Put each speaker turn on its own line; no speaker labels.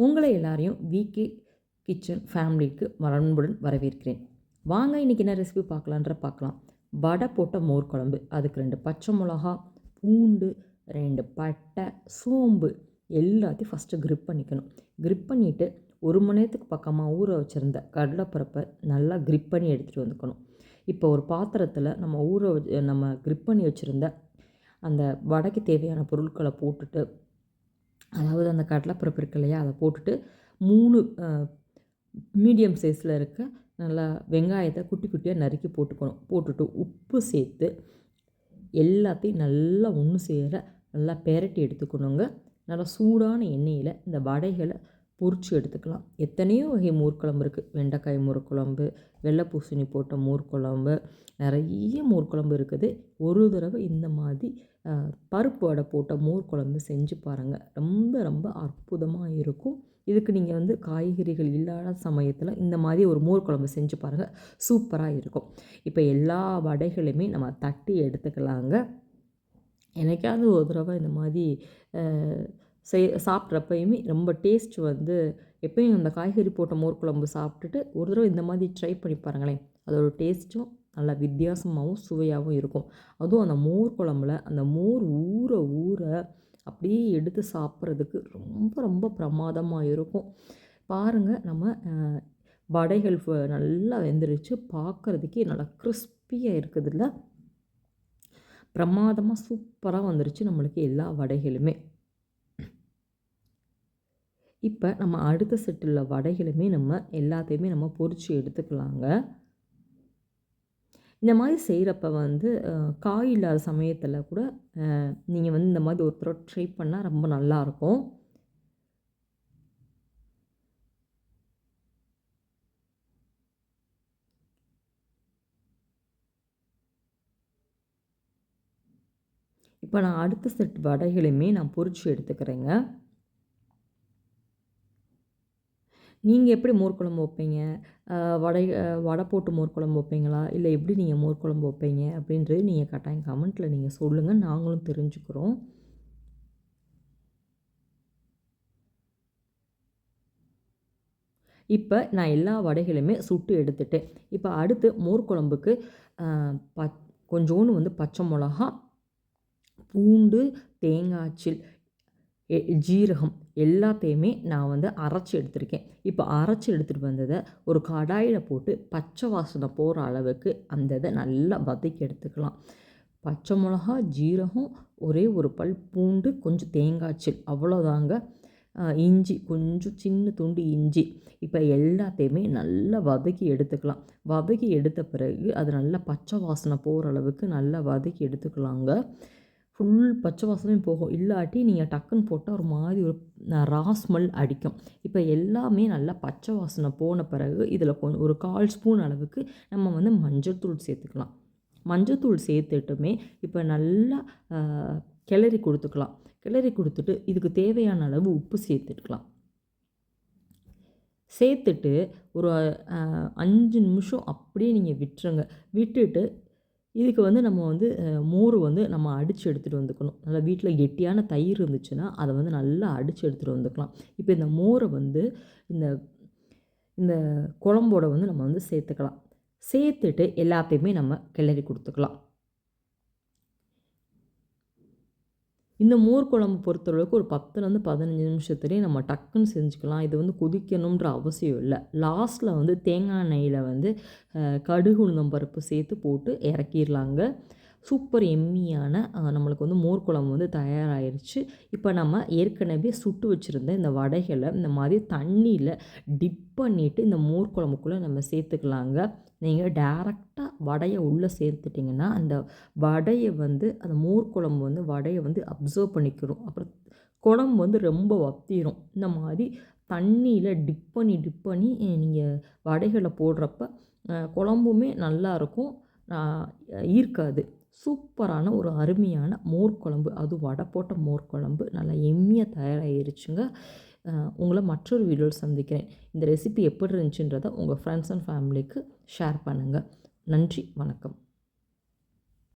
உங்களை எல்லாரையும் VK kitchen ஃபேமிலிக்கு வரன்புடன் வரவேற்கிறேன். வாங்க இன்றைக்கி என்ன ரெசிபி பார்க்கலான்ற பார்க்கலாம். வடை போட்ட மோர் குழம்பு அதுக்கு ரெண்டு பச்சை மிளகா பூண்டு ரெண்டு பட்டை சோம்பு எல்லாத்தையும் ஃபஸ்ட்டு க்ரிப் பண்ணிக்கணும். க்ரிப் பண்ணிவிட்டு ஒரு மணி நேரத்துக்கு பக்கமாக ஊற வச்சுருந்த கடலைப்பருப்பை நல்லா க்ரிப் பண்ணி எடுத்துகிட்டு வந்துக்கணும். இப்போ ஒரு பாத்திரத்தில் நம்ம ஊற நம்ம க்ரிப் பண்ணி வச்சுருந்த அந்த வடைக்கு தேவையான பொருட்களை போட்டுட்டு அதாவது அந்த கடலைப்பருப்பு இருக்கு இல்லையா? அதை போட்டுட்டு மூணு மீடியம் சைஸில் இருக்க நல்லா வெங்காயத்தை குட்டி குட்டியாக நறுக்கி போட்டுக்கணும். போட்டுட்டு உப்பு சேர்த்து எல்லாத்தையும் நல்லா ஒன்று சேர நல்லா பெரட்டி எடுத்துக்கணுங்க. நல்லா சூடான எண்ணெயில் இந்த வடைகளை பொறிச்சு எடுத்துக்கலாம். எத்தனையோ வகை மோர்க்குழம்பு இருக்குது வெண்டைக்காய் மோர்க்குழம்பு வெள்ளை பூசணி போட்ட மோர்க்குழம்பு நிறைய மோர்க்குழம்பு இருக்குது. ஒரு தடவை இந்த மாதிரி பருப்பு வடை போட்ட மோர் குழம்பு செஞ்சு பாருங்கள் ரொம்ப ரொம்ப அற்புதமாக இருக்கும். இதுக்கு நீங்கள் வந்து காய்கறிகள் இல்லாத சமயத்தில் இந்த மாதிரி ஒரு மோர் குழம்பு செஞ்சு பாருங்கள் சூப்பராக இருக்கும். இப்போ எல்லா வடைகளையுமே நம்ம தட்டி எடுத்துக்கலாங்க. எனக்காவது ஒரு தடவை இந்த மாதிரி செய் சாப்பிட்றப்பயுமே ரொம்ப டேஸ்ட் வந்து எப்பயும் அந்த காய்கறி போட்ட மோர் குழம்பு சாப்பிட்டுட்டு ஒரு தடவை இந்த மாதிரி ட்ரை பண்ணி பாருங்களேன். அதோட டேஸ்ட்டும் நல்லா வித்தியாசமாகவும் சுவையாகவும் இருக்கும். அதுவும் அந்த மோர் குழம்புல அந்த மோர் ஊற ஊற அப்படியே எடுத்து சாப்பிட்றதுக்கு ரொம்ப ரொம்ப பிரமாதமாக இருக்கும். பாருங்கள் நம்ம வடைகள் நல்லா வெந்துருச்சு. பார்க்குறதுக்கே நல்லா கிறிஸ்பியாக இருக்குதுல்ல? பிரமாதமாக சூப்பராக வந்துருச்சு நம்மளுக்கு எல்லா வடைகளுமே. இப்போ நம்ம அடுத்த செட்டில் வடைகளுமே நம்ம எல்லாத்தையுமே நம்ம பொறிச்சு எடுத்துக்கலாங்க. இந்த மாதிரி செய்கிறப்ப வந்து காய் இல்லாத சமயத்தில் கூட நீங்கள் வந்து இந்த மாதிரி ஒரு ட்ரை பண்ணால் ரொம்ப நல்லாயிருக்கும் இப்போ நான் அடுத்த செட் வடைகளையுமே நான் பொறிச்சு எடுத்துக்கிறேங்க. நீங்கள் எப்படி மோர் குழம்பு வைப்பீங்க வடை வடை போட்டு மோர் குழம்பு வைப்பீங்களா? இல்லை எப்படி நீங்கள் மோர் குழம்பு வைப்பீங்க? அப்படின்றது நீங்கள் கட்டாயம் கமெண்ட்டில் நீங்கள் சொல்லுங்கள் நாங்களும் தெரிஞ்சுக்கிறோம். இப்போ நான் எல்லா வடைகளுமே சுட்டு எடுத்துட்டேன். இப்போ அடுத்து மோர் குழம்புக்கு ப கொஞ்சோண்டு வந்து பச்சை மிளகா பூண்டு தேங்காய்ச்சில் ஜீரகம் எல்லாத்தையுமே நான் வந்து அரைச்சி எடுத்திருக்கேன். இப்போ அரைச்சி எடுத்துகிட்டு வந்ததை ஒரு கடாயில் போட்டு பச்சை வாசனை போகிற அளவுக்கு அந்த இதை நல்லா வதக்கி எடுத்துக்கலாம். பச்சை மிளகா ஜீரகம் ஒரே ஒரு பல் பூண்டு கொஞ்சம் தேங்காய்ச்சில் அவ்வளோதாங்க. இஞ்சி கொஞ்சம் சின்ன துண்டு இஞ்சி. இப்போ எல்லாத்தையுமே நல்லா வதக்கி எடுத்துக்கலாம். வதக்கி எடுத்த பிறகு அது நல்லா பச்சை வாசனை போகிற அளவுக்கு நல்லா வதக்கி எடுத்துக்கலாங்க. ஃபுல் பச்சை வாசனையும் போகும். இல்லாட்டி நீங்கள் டக்குன்னு போட்டால் ஒரு மாதிரி ஒரு ராஸ்மல் அடிக்கும். இப்போ எல்லாமே நல்லா பச்சை வாசனை போன பிறகு இதில் கொஞ்சம் ஒரு கால் ஸ்பூன் அளவுக்கு நம்ம வந்து மஞ்சள் தூள் சேர்த்துக்கலாம். மஞ்சள் தூள் சேர்த்துட்டுமே இப்போ நல்லா கிளறி கொடுத்துக்கலாம். கிளறி கொடுத்துட்டு இதுக்கு தேவையான அளவு உப்பு சேர்த்துட்டுக்கலாம் சேர்த்துட்டு ஒரு அஞ்சு நிமிஷம் அப்படியே நீங்கள் விட்டுருங்க. விட்டுட்டு இதுக்கு வந்து நம்ம வந்து மோர் வந்து நம்ம அடித்து எடுத்துகிட்டு வந்துக்கணும். நல்லா வீட்டில் கெட்டியான தயிர் இருந்துச்சுன்னா அதை வந்து நல்லா அடித்து எடுத்துகிட்டு வந்துக்கலாம். இப்போ இந்த மோரை வந்து இந்த இந்த குழம்போட வந்து நம்ம வந்து சேர்த்துக்கலாம். சேர்த்துட்டு எல்லாத்தையுமே நம்ம கிளறி கொடுத்துக்கலாம். இந்த மோர் குழம்பு பொறுத்தளவுக்கு ஒரு பத்துலேருந்து பதினஞ்சு நிமிஷத்துலேயே நம்ம டக்குன்னு செஞ்சுக்கலாம். இது வந்து கொதிக்கணுன்ற அவசியம் இல்லை. லாஸ்ட்டில் வந்து தேங்காய் எண்ணெயில் வந்து கடுகு உளுந்தம் பருப்பு சேர்த்து போட்டு இறக்கிடலாங்க. சூப்பர் எம்மியான நம்மளுக்கு வந்து மோர் குழம்பு வந்து தயாராகிருச்சு இப்போ நம்ம ஏற்கனவே சுட்டு வச்சுருந்த இந்த வடைகளை இந்த மாதிரி தண்ணியில் டிப் பண்ணிவிட்டு இந்த மோர் குழம்புக்குள்ளே நம்ம சேர்த்துக்கலாங்க. நீங்கள் டேரெக்டாக வடையை உள்ளே சேர்த்துட்டிங்கன்னா அந்த வடையை வந்து அந்த மோர் குழம்பு வந்து வடையை வந்து அப்சர்வ் பண்ணிக்கிறோம் அப்புறம் குழம்பு வந்து ரொம்ப வத்திரும். இந்த மாதிரி தண்ணியில் டிப் பண்ணி டிப் பண்ணி நீங்கள் வடைகளை போடுறப்ப குழம்புமே நல்லாயிருக்கும் ஈர்க்காது. சூப்பரான ஒரு அருமையான மோர் குழம்பு அது வடை போட்ட மோர் குழம்பு நல்லா எம்மியாக தயாராகிருச்சுங்க உங்களை மற்றொரு வீடியோவில் சந்திக்கிறேன். இந்த ரெசிபி எப்படி இருந்துச்சுன்றதை உங்கள் ஃப்ரெண்ட்ஸ் அண்ட் ஃபேமிலிக்கு ஷேர் பண்ணுங்கள் நன்றி வணக்கம்.